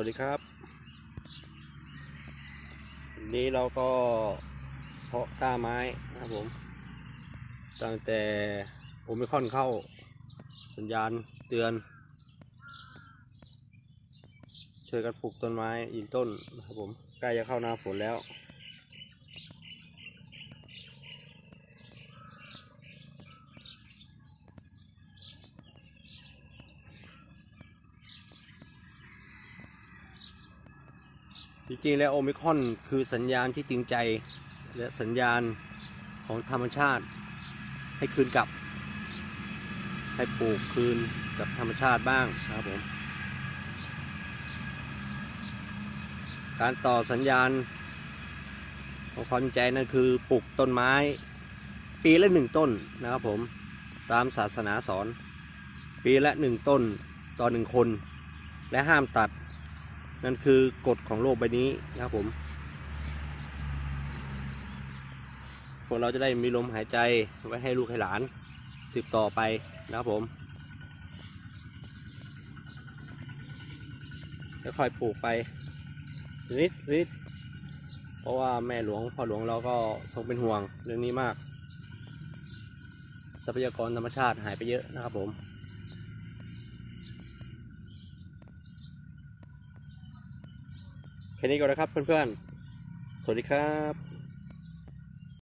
วัสดีครับ วันนี้เราก็เพาะกล้าไม้นะครับผม ตั้งแต่โอมิคอนเข้า สัญญาณเตือน ช่วยกันปลูกต้นไม้ยืนต้นนะครับผม ใกล้จะเข้าหน้าฝนแล้ว จริงๆแล้วโอมิคอนคือสัญญาณที่จริงใจ และสัญญาณของธรรมชาติ ให้คืนกลับ ให้ปลูกคืนกับธรรมชาติบ้างนะครับผม การต่อสัญญาณของความจริงใจนั่นคือปลูกต้นไม้ ปีละหนึ่งต้นนะครับผมตามศาสนาสอน ปีละหนึ่งต้นต่อหนึ่งคน และห้ามตัด นั่นคือกฎของโลกใบนี้นะครับผมพวกเราจะได้มีลมหายใจไว้ให้ลูกให้หลานสืบต่อไปนะครับผมค่อยปลูกไปนิดนิดเพราะว่าแม่หลวงพ่อหลวงเราก็ทรงเป็นห่วงเรื่องนี้มาก ทรัพยากรธรรมชาติหายไปเยอะนะครับผม แค่นี้ก่อนนะครับเพื่อนๆ สวัสดีครับ